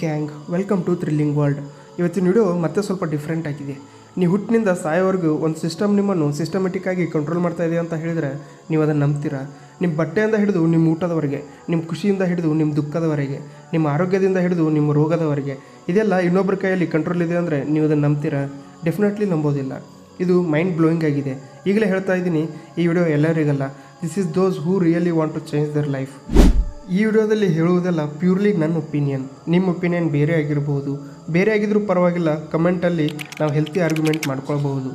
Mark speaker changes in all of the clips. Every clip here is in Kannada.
Speaker 1: Gang welcome to thrilling world ಇವತ್ತಿನ ವಿಡಿಯೋ ಮತ್ತೆ ಸ್ವಲ್ಪ ಡಿಫ್ರೆಂಟ್ ಆಗಿದೆ. ನೀವು ಹುಟ್ಟಿನಿಂದ ಸಾಯೋವರೆಗೂ ಒಂದು ಸಿಸ್ಟಮ್ ನಿಮ್ಮನ್ನು ಸಿಸ್ಟಮೆಟಿಕ್ ಆಗಿ ಕಂಟ್ರೋಲ್ ಮಾಡ್ತಾ ಇದೆ ಅಂತ ಹೇಳಿದರೆ ನೀವು ಅದನ್ನು ನಂಬ್ತೀರಾ? ನಿಮ್ಮ ಬಟ್ಟೆಯಿಂದ ಹಿಡಿದು ನಿಮ್ಮ ಊಟದವರೆಗೆ ನಿಮ್ಮ ಖುಷಿಯಿಂದ ಹಿಡಿದು ನಿಮ್ಮ ದುಃಖದವರೆಗೆ ನಿಮ್ಮ ಆರೋಗ್ಯದಿಂದ ಹಿಡಿದು ನಿಮ್ಮ ರೋಗದವರೆಗೆ, ಇದೆಲ್ಲ ಇನ್ನೊಬ್ಬರ ಕೈಯಲ್ಲಿ ಕಂಟ್ರೋಲ್ ಇದೆ ಅಂದರೆ ನೀವು ಅದನ್ನು ನಂಬ್ತೀರಾ? ಡೆಫಿನೆಟ್ಲಿ ನಂಬೋದಿಲ್ಲ. ಇದು ಮೈಂಡ್ ಬ್ಲೋಯಿಂಗ್ ಆಗಿದೆ. ಈಗಲೇ ಹೇಳ್ತಾ ಇದ್ದೀನಿ, ಈ video ಎಲ್ಲರಿಗಲ್ಲ. This is those who really want to change their life ಈ ವಿಡಿಯೋದಲ್ಲಿ ಹೇಳುವುದೆಲ್ಲ ಪ್ಯೂರ್ಲಿ ನನ್ನ ಒಪಿನಿಯನ್ ನಿಮ್ಮ ಒಪಿನಿಯನ್ ಬೇರೆ ಆಗಿರಬಹುದು ಬೇರೆ ಆಗಿದ್ರೂ ಪರವಾಗಿಲ್ಲ ಕಮೆಂಟಲ್ಲಿ ನಾವು ಹೆಲ್ತಿ ಆರ್ಗ್ಯುಮೆಂಟ್ ಮಾಡ್ಕೊಳ್ಬಹುದು.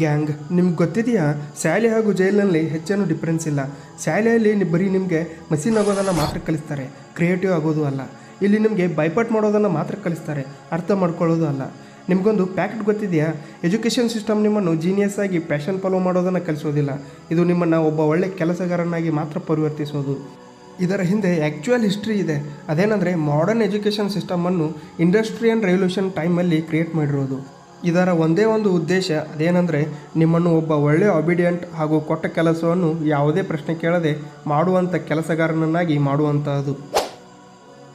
Speaker 1: ಗ್ಯಾಂಗ್ ನಿಮ್ಗೆ ಗೊತ್ತಿದೆಯಾ? ಶಾಲೆ ಹಾಗೂ ಜೈಲಿನಲ್ಲಿ ಹೆಚ್ಚೇನು ಡಿಫ್ರೆನ್ಸ್ ಇಲ್ಲ. ಶಾಲೆಯಲ್ಲಿ ಬರೀ ನಿಮಗೆ ಮಸೀನ್ ಆಗೋದನ್ನು ಮಾತ್ರ ಕಲಿಸ್ತಾರೆ. ಕ್ರಿಯೇಟಿವ್ ಆಗೋದು ಅಲ್ಲ. ಇಲ್ಲಿ ನಿಮಗೆ ಬೈಪಾಟ್ ಮಾಡೋದನ್ನು ಮಾತ್ರ ಕಲಿಸ್ತಾರೆ. ಅರ್ಥ ಮಾಡ್ಕೊಳ್ಳೋದು ಅಲ್ಲ. ನಿಮಗೊಂದು ಪ್ಯಾಕೆಟ್ ಗೊತ್ತಿದೆಯಾ? ಎಜುಕೇಷನ್ ಸಿಸ್ಟಮ್ ನಿಮ್ಮನ್ನು ಜೀನಿಯಸ್ ಆಗಿ ಪ್ಯಾಷನ್ ಫಾಲೋ ಮಾಡೋದನ್ನು ಕಲಿಸೋದಿಲ್ಲ. ಇದು ನಿಮ್ಮನ್ನು ಒಬ್ಬ ಒಳ್ಳೆ ಕೆಲಸಗಾರನಾಗಿ ಮಾತ್ರ ಪರಿವರ್ತಿಸೋದು. ಇದರ ಹಿಂದೆ ಆ್ಯಕ್ಚುಯಲ್ ಹಿಸ್ಟ್ರಿ ಇದೆ. ಅದೇನೆಂದರೆ ಮಾಡರ್ನ್ ಎಜುಕೇಷನ್ ಸಿಸ್ಟಮನ್ನು ಇಂಡಸ್ಟ್ರಿಯಲ್ ರೆವಲ್ಯೂಷನ್ ಟೈಮಲ್ಲಿ ಕ್ರಿಯೇಟ್ ಮಾಡಿರೋದು. ಇದರ ಒಂದೇ ಒಂದು ಉದ್ದೇಶ ಅದೇನೆಂದರೆ ನಿಮ್ಮನ್ನು ಒಬ್ಬ ಒಳ್ಳೆಯ ಒಬಿಡಿಯಂಟ್ ಹಾಗೂ ಕೊಟ್ಟ ಕೆಲಸವನ್ನು ಯಾವುದೇ ಪ್ರಶ್ನೆ ಕೇಳದೆ ಮಾಡುವಂಥ ಕೆಲಸಗಾರನನ್ನಾಗಿ ಮಾಡುವಂಥದ್ದು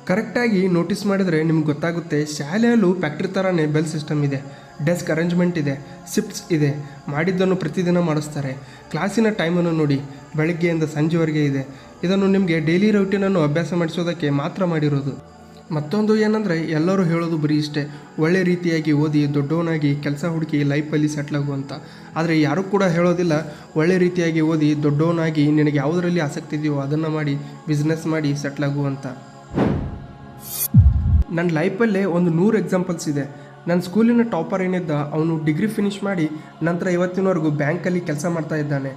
Speaker 1: ಕರೆಕ್ಟಾಗಿ ನೋಟಿಸ್ ಮಾಡಿದರೆ ನಿಮ್ಗೆ ಗೊತ್ತಾಗುತ್ತೆ, ಶಾಲೆಯಲ್ಲೂ ಫ್ಯಾಕ್ಟ್ರಿ ಥರನೇ ಬೆಲ್ ಸಿಸ್ಟಮ್ ಇದೆ ಡೆಸ್ಕ್ ಅರೇಂಜ್ಮೆಂಟ್ ಇದೆ ಶಿಫ್ಟ್ಸ್ ಇದೆ, ಮಾಡಿದ್ದನ್ನು ಪ್ರತಿದಿನ ಮಾಡಿಸ್ತಾರೆ. ಕ್ಲಾಸಿನ ಟೈಮನ್ನು ನೋಡಿ, ಬೆಳಗ್ಗೆಯಿಂದ ಸಂಜೆವರೆಗೆ ಇದೆ. ಇದನ್ನು ನಿಮಗೆ ಡೈಲಿ ರೌಟೀನನ್ನು ಅಭ್ಯಾಸ ಮಾಡಿಸೋದಕ್ಕೆ ಮಾತ್ರ ಮಾಡಿರೋದು. ಮತ್ತೊಂದು ಏನಂದರೆ, ಎಲ್ಲರೂ ಹೇಳೋದು ಬರೀ ಇಷ್ಟೇ, ಒಳ್ಳೆ ರೀತಿಯಾಗಿ ಓದಿ ದೊಡ್ಡವನಾಗಿ ಕೆಲಸ ಹುಡುಕಿ ಲೈಫಲ್ಲಿ ಸೆಟ್ಲ್ ಆಗು ಅಂತ. ಆದರೆ ಯಾರೂ ಕೂಡ ಹೇಳೋದಿಲ್ಲ, ಒಳ್ಳೆ ರೀತಿಯಾಗಿ ಓದಿ ದೊಡ್ಡವನಾಗಿ ನಿನಗೆ ಯಾವುದರಲ್ಲಿ ಆಸಕ್ತಿ ಇದೆಯೋ ಅದನ್ನು ಮಾಡಿ ಬಿಸ್ನೆಸ್ ಮಾಡಿ ಸೆಟ್ಲ್ ಆಗು ಅಂತ. ನನ್ನ ಲೈಫಲ್ಲೇ ಒಂದು ನೂರು ಎಕ್ಸಾಂಪಲ್ಸ್ ಇದೆ. ನನ್ನ ಸ್ಕೂಲಿನ ಟಾಪರ್ ಏನಿದ್ದ, ಅವನು ಡಿಗ್ರಿ ಫಿನಿಷ್ ಮಾಡಿ ನಂತರ ಇವತ್ತಿನವರೆಗೂ ಬ್ಯಾಂಕಲ್ಲಿ ಕೆಲಸ ಮಾಡ್ತಾ ಇದ್ದಾನೆ.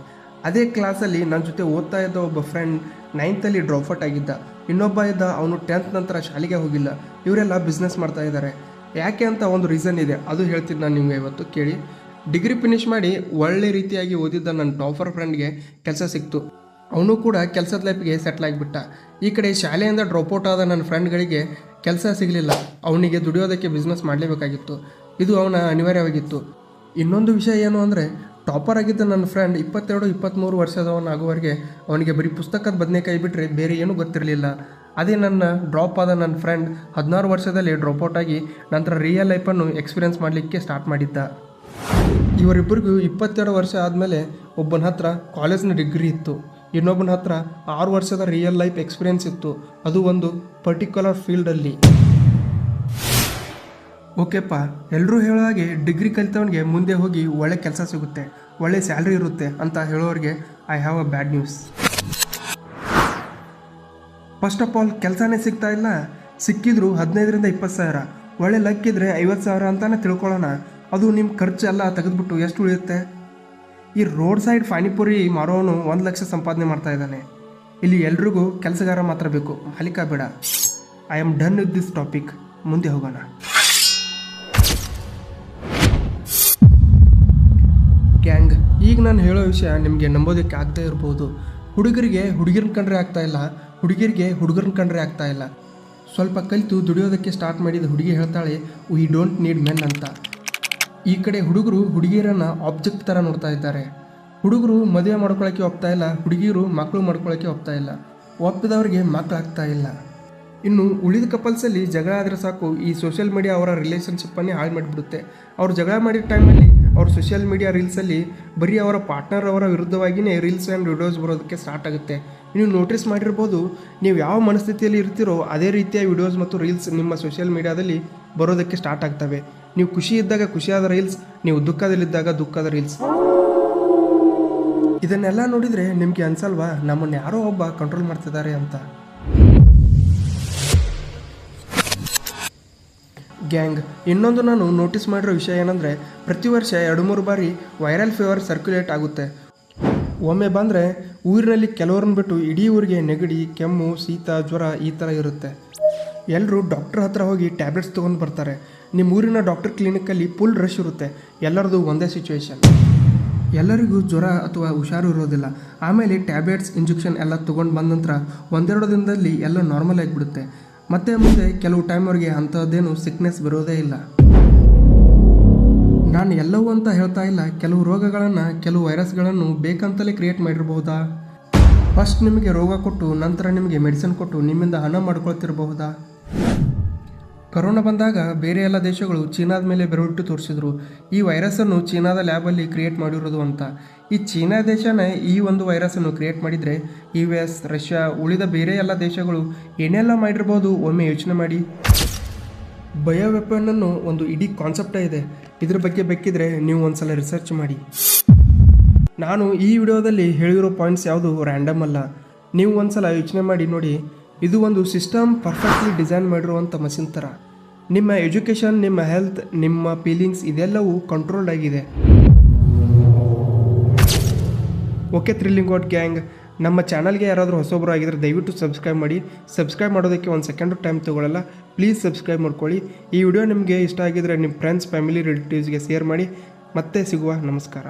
Speaker 1: ಅದೇ ಕ್ಲಾಸಲ್ಲಿ ನನ್ನ ಜೊತೆ ಓದ್ತಾ ಇದ್ದ ಒಬ್ಬ ಫ್ರೆಂಡ್ ನೈನ್ತಲ್ಲಿ ಡ್ರಾಪ್ಔಟ್ ಆಗಿದ್ದ. ಇನ್ನೊಬ್ಬ ಇದ್ದ, ಅವನು ಟೆಂತ್ ನಂತರ ಶಾಲೆಗೆ ಹೋಗಿಲ್ಲ. ಇವರೆಲ್ಲ ಬಿಸ್ನೆಸ್ ಮಾಡ್ತಾ ಇದ್ದಾರೆ. ಯಾಕೆ ಅಂತ ಒಂದು ರೀಸನ್ ಇದೆ. ಅದು ಹೇಳ್ತೀನಿ ನಾನು ನಿಮಗೆ ಇವತ್ತು, ಕೇಳಿ. ಡಿಗ್ರಿ ಫಿನಿಷ್ ಮಾಡಿ ಒಳ್ಳೆ ರೀತಿಯಾಗಿ ಓದಿದ್ದ ನನ್ನ ಟಾಪರ್ ಫ್ರೆಂಡ್ಗೆ ಕೆಲಸ ಸಿಕ್ತು. ಅವನು ಕೂಡ ಕೆಲಸದ ಲೈಫ್ಗೆ ಸೆಟ್ಲ್ ಆಗಿಬಿಟ್ಟ. ಈ ಕಡೆ ಶಾಲೆಯಿಂದ ಡ್ರಾಪ್ಔಟ್ ಆದ ನನ್ನ ಫ್ರೆಂಡ್ಗಳಿಗೆ ಕೆಲಸ ಸಿಗಲಿಲ್ಲ. ಅವನಿಗೆ ದುಡಿಯೋದಕ್ಕೆ ಬಿಸ್ನೆಸ್ ಮಾಡಲೇಬೇಕಾಗಿತ್ತು. ಇದು ಅವನ ಅನಿವಾರ್ಯವಾಗಿತ್ತು. ಇನ್ನೊಂದು ವಿಷಯ ಏನು ಅಂದರೆ ಟಾಪರ್ ಆಗಿದ್ದ ನನ್ನ ಫ್ರೆಂಡ್ ಇಪ್ಪತ್ತೆರಡು ಇಪ್ಪತ್ತ್ಮೂರು ವರ್ಷದವನಾಗುವವರೆಗೆ ಅವನಿಗೆ ಬರೀ ಪುಸ್ತಕದ ಬದನೆಕಾಯಿ ಬಿಟ್ಟರೆ ಬೇರೆ ಏನೂ ಗೊತ್ತಿರಲಿಲ್ಲ. ಅದೇ ನನ್ನ ಡ್ರಾಪ್ ಆದ ನನ್ನ ಫ್ರೆಂಡ್ ಹದಿನಾರು ವರ್ಷದಲ್ಲಿ ಡ್ರಾಪ್ಔಟ್ ಆಗಿ ನಂತರ ರಿಯಲ್ ಲೈಫನ್ನು ಎಕ್ಸ್ಪೀರಿಯನ್ಸ್ ಮಾಡಲಿಕ್ಕೆ ಸ್ಟಾರ್ಟ್ ಮಾಡಿದ್ದ. ಇವರಿಬ್ಬರಿಗೂ ಇಪ್ಪತ್ತೆರಡು ವರ್ಷ ಆದಮೇಲೆ ಒಬ್ಬನ ಹತ್ರ ಕಾಲೇಜ್ನ ಡಿಗ್ರಿ ಇತ್ತು. ಇನ್ನೊಬ್ಬನ ಹತ್ರ ಆರು ವರ್ಷದ ರಿಯಲ್ ಲೈಫ್ ಎಕ್ಸ್ಪೀರಿಯನ್ಸ್ ಇತ್ತು. ಅದು ಒಂದು ಪರ್ಟಿಕ್ಯುಲರ್ ಫೀಲ್ಡಲ್ಲಿ ಓಕೆಪ್ಪ ಎಲ್ಲರೂ ಹೇಳೋ ಹಾಗೆ ಡಿಗ್ರಿ ಕಲಿತವನಿಗೆ ಮುಂದೆ ಹೋಗಿ ಒಳ್ಳೆ ಕೆಲಸ ಸಿಗುತ್ತೆ, ಒಳ್ಳೆ ಸ್ಯಾಲ್ರಿ ಇರುತ್ತೆ ಅಂತ ಹೇಳೋರಿಗೆ I have a bad news first of all ಕೆಲಸನೇ ಸಿಗ್ತಾ ಇಲ್ಲ. ಸಿಕ್ಕಿದ್ರು ಹದಿನೈದರಿಂದ ಇಪ್ಪತ್ತು ಸಾವಿರ. ಒಳ್ಳೆ ಲಕ್ಕಿದ್ರೆ ಐವತ್ತು ಸಾವಿರ ಅಂತಾನೆ ತಿಳ್ಕೊಳ್ಳೋಣ. ಅದು ನಿಮ್ಮ ಖರ್ಚು ಎಲ್ಲ ತೆಗೆದುಬಿಟ್ಟು ಎಷ್ಟು ಉಳಿಯುತ್ತೆ? ಈ ರೋಡ್ ಸೈಡ್ ಪಾನಿಪುರಿ ಮಾರೋನು ಒಂದು ಲಕ್ಷ ಸಂಪಾದನೆ ಮಾಡ್ತಾ ಇದ್ದಾನೆ. ಇಲ್ಲಿ ಎಲ್ರಿಗೂ ಕೆಲಸಗಾರ ಮಾತ್ರ ಬೇಕು. ಮಾಲೀಕ ಬೇಡ. I am done with this topic ಮುಂದೆ ಹೋಗೋಣ. ಗ್ಯಾಂಗ್ ಈಗ ನಾನು ಹೇಳೋ ವಿಷಯ ನಿಮಗೆ ನಂಬೋದಕ್ಕೆ ಆಗ್ತಾ ಇರ್ಬೋದು. ಹುಡುಗರಿಗೆ ಹುಡುಗಿರನ್ನ ಕಂಡ್ರೆ ಆಗ್ತಾ ಇಲ್ಲ. ಹುಡುಗಿರಿಗೆ ಹುಡುಗರನ್ನ ಕಂಡ್ರೆ ಆಗ್ತಾ ಇಲ್ಲ. ಸ್ವಲ್ಪ ಕಲಿತು ದುಡಿಯೋದಕ್ಕೆ ಸ್ಟಾರ್ಟ್ ಮಾಡಿದ ಹುಡುಗಿ ಹೇಳ್ತಾಳೆ ವಿ ಡೋಂಟ್ ನೀಡ್ ಮೆನ್ ಅಂತ. ಈ ಕಡೆ ಹುಡುಗರು ಹುಡುಗಿಯರನ್ನ ಆಬ್ಜೆಕ್ಟ್ ಥರ ನೋಡ್ತಾ ಇದ್ದಾರೆ. ಹುಡುಗರು ಮದುವೆ ಮಾಡ್ಕೊಳ್ಳೋಕ್ಕೆ ಒಪ್ತಾ ಇಲ್ಲ, ಹುಡುಗಿಯರು ಮಕ್ಕಳು ಮಾಡ್ಕೊಳ್ಳೋಕ್ಕೆ ಒಪ್ತಾ ಇಲ್ಲ ಒಪ್ಪಿದವರಿಗೆ ಮಕ್ಕಳಾಗ್ತಾ ಇಲ್ಲ. ಇನ್ನು ಉಳಿದ ಕಪಲ್ಸಲ್ಲಿ ಜಗಳ ಆದರೆ ಸಾಕು, ಈ ಸೋಷಿಯಲ್ ಮೀಡಿಯಾ ಅವರ ರಿಲೇಷನ್ಶಿಪ್ಪನ್ನೇ ಹಾಳು ಮಾಡಿಬಿಡುತ್ತೆ. ಅವ್ರು ಜಗಳ ಮಾಡಿದ ಟೈಮಲ್ಲಿ ಅವ್ರ ಸೋಷಿಯಲ್ ಮೀಡಿಯಾ ರೀಲ್ಸಲ್ಲಿ ಬರೀ ಅವರ ಪಾರ್ಟ್ನರ್ ಅವರ ವಿರುದ್ಧವಾಗಿಯೇ ರೀಲ್ಸ್ ಆ್ಯಂಡ್ ವಿಡಿಯೋಸ್ ಬರೋದಕ್ಕೆ ಸ್ಟಾರ್ಟ್ ಆಗುತ್ತೆ. ನೀವು ನೋಟಿಸ್ ಮಾಡಿರ್ಬೋದು, ನೀವು ಯಾವ ಮನಸ್ಥಿತಿಯಲ್ಲಿ ಇರ್ತೀರೋ ಅದೇ ರೀತಿಯ ವಿಡಿಯೋಸ್ ಮತ್ತು ರೀಲ್ಸ್ ನಿಮ್ಮ ಸೋಷಿಯಲ್ ಮೀಡಿಯಾದಲ್ಲಿ ಬರೋದಕ್ಕೆ ಸ್ಟಾರ್ಟ್ ಆಗ್ತವೆ. ನೀವು ಖುಷಿ ಇದ್ದಾಗ ಖುಷಿಯಾದ ರೀಲ್ಸ್ ನೀವು ದುಃಖದಲ್ಲಿದ್ದಾಗ ದುಃಖದ ರೀಲ್ಸ್ ಇದನ್ನೆಲ್ಲ ನೋಡಿದರೆ ನಿಮಗೆ ಅನ್ಸಲ್ವಾ? ನಮ್ಮನ್ನು ಯಾರೋ ಒಬ್ಬ ಕಂಟ್ರೋಲ್ ಮಾಡ್ತಿದ್ದಾರೆ ಅಂತ. ಗ್ಯಾಂಗ್ ಇನ್ನೊಂದು ನಾನು ನೋಟಿಸ್ ಮಾಡಿರೋ ವಿಷಯ ಏನಂದರೆ, ಪ್ರತಿ ವರ್ಷ ಎರಡು ಮೂರು ಬಾರಿ ವೈರಲ್ ಫೀವರ್ ಸರ್ಕ್ಯುಲೇಟ್ ಆಗುತ್ತೆ. ಒಮ್ಮೆ ಬಂದರೆ ಊರಿನಲ್ಲಿ ಕೆಲವ್ರನ್ನ ಬಿಟ್ಟು ಇಡೀ ಊರಿಗೆ ನೆಗಡಿ, ಕೆಮ್ಮು, ಶೀತ, ಜ್ವರ ಈ ಥರ ಇರುತ್ತೆ. ಎಲ್ಲರೂ ಡಾಕ್ಟ್ರ್ ಹತ್ರ ಹೋಗಿ ಟ್ಯಾಬ್ಲೆಟ್ಸ್ ತೊಗೊಂಡು ಬರ್ತಾರೆ. ನಿಮ್ಮ ಊರಿನ ಡಾಕ್ಟರ್ ಕ್ಲಿನಿಕ್ಕಲ್ಲಿ ಫುಲ್ ರಶ್ ಇರುತ್ತೆ. ಎಲ್ಲರದು ಒಂದೇ ಸಿಚುವೇಶನ್ ಎಲ್ಲರಿಗೂ ಜ್ವರ ಅಥವಾ ಹುಷಾರು ಇರೋದಿಲ್ಲ. ಆಮೇಲೆ ಟ್ಯಾಬ್ಲೆಟ್ಸ್ ಇಂಜೆಕ್ಷನ್ ಎಲ್ಲ ತೊಗೊಂಡು ಬಂದ ನಂತರ ಒಂದೆರಡು ದಿನದಲ್ಲಿ ಎಲ್ಲ ನಾರ್ಮಲ್ ಆಗಿಬಿಡುತ್ತೆ ಮತ್ತೆ ಮುಂದೆ ಕೆಲವು ಟೈಮ್ವರೆಗೆ ಅಂಥದ್ದೇನು ಸಿಕ್ನೆಸ್ ಬರೋದೇ ಇಲ್ಲ. ನಾನು ಎಲ್ಲವೂ ಅಂತ ಹೇಳ್ತಾ ಇಲ್ಲ. ಕೆಲವು ರೋಗಗಳನ್ನು, ಕೆಲವು ವೈರಸ್ಗಳನ್ನು ಬೇಕಂತಲೇ ಕ್ರಿಯೇಟ್ ಮಾಡಿರಬಹುದಾ ಫಸ್ಟ್ ನಿಮಗೆ ರೋಗ ಕೊಟ್ಟು, ನಂತರ ನಿಮಗೆ ಮೆಡಿಸಿನ್ ಕೊಟ್ಟು, ನಿಮ್ಮಿಂದ ಹಣ ಮಾಡ್ಕೊಳ್ತಿರಬಹುದಾ ಕರೋನಾ ಬಂದಾಗ ಬೇರೆ ಎಲ್ಲ ದೇಶಗಳು ಚೀನಾದ ಮೇಲೆ ಬೆರಳಿಟ್ಟು ತೋರಿಸಿದ್ರು. ಈ ವೈರಸ್ಸನ್ನು ಚೀನಾದ ಲ್ಯಾಬಲ್ಲಿ ಕ್ರಿಯೇಟ್ ಮಾಡಿರೋದು ಅಂತ. ಈ ಚೀನಾ ದೇಶನೇ ಈ ಒಂದು ವೈರಸ್ಸನ್ನು ಕ್ರಿಯೇಟ್ ಮಾಡಿದರೆ ಯು ಎಸ್ ರಷ್ಯಾ ಉಳಿದ ಬೇರೆ ಎಲ್ಲ ದೇಶಗಳು ಏನೆಲ್ಲ ಮಾಡಿರ್ಬೋದು ಒಮ್ಮೆ ಯೋಚನೆ ಮಾಡಿ. ಬಯೋ ವೆಪನ್ನನ್ನು ಒಂದು ಇಡೀ ಕಾನ್ಸೆಪ್ಟೇ ಇದೆ. ಇದ್ರ ಬಗ್ಗೆ ಬೇಕಿದ್ರೆ ನೀವು ಒಂದ್ಸಲ ರಿಸರ್ಚ್ ಮಾಡಿ. ನಾನು ಈ ವಿಡಿಯೋದಲ್ಲಿ ಹೇಳಿರೋ ಪಾಯಿಂಟ್ಸ್ ಯಾವುದು ರ್ಯಾಂಡಮ್ ಅಲ್ಲ. ನೀವು ಒಂದ್ಸಲ ಯೋಚನೆ ಮಾಡಿ ನೋಡಿ. ಇದು ಒಂದು ಸಿಸ್ಟಮ್ ಪರ್ಫೆಕ್ಟ್ಲಿ ಡಿಸೈನ್ ಮಾಡಿರುವಂಥ ಮಷಿನ್ ಥರ ನಿಮ್ಮ ಎಜುಕೇಷನ್, ನಿಮ್ಮ ಹೆಲ್ತ್, ನಿಮ್ಮ ಫೀಲಿಂಗ್ಸ್ ಇದೆಲ್ಲವೂ ಕಂಟ್ರೋಲ್ಡ್ ಆಗಿದೆ. ಓಕೆ ಥ್ರಿಲ್ಲಿಂಗ್ ವಾಟ್ ಗ್ಯಾಂಗ್, ನಮ್ಮ ಚಾನಲ್ಗೆ ಯಾರಾದರೂ ಹೊಸೊಬ್ಬರು ಆಗಿದ್ರೆ ದಯವಿಟ್ಟು ಸಬ್ಸ್ಕ್ರೈಬ್ ಮಾಡಿ. ಸಬ್ಸ್ಕ್ರೈಬ್ ಮಾಡೋದಕ್ಕೆ ಒಂದು ಸೆಕೆಂಡು ಟೈಮ್ ತೊಗೊಳ್ಳಲ್ಲ. ಪ್ಲೀಸ್ ಸಬ್ಸ್ಕ್ರೈಬ್ ಮಾಡ್ಕೊಳ್ಳಿ. ಈ ವಿಡಿಯೋ ನಿಮಗೆ ಇಷ್ಟ ಆಗಿದ್ರೆ ನಿಮ್ಮ ಫ್ರೆಂಡ್ಸ್ ಫ್ಯಾಮಿಲಿ ರಿಲೇಟಿವ್ಸ್ಗೆ ಶೇರ್ ಮಾಡಿ. ಮತ್ತೆ ಸಿಗುವ ನಮಸ್ಕಾರ.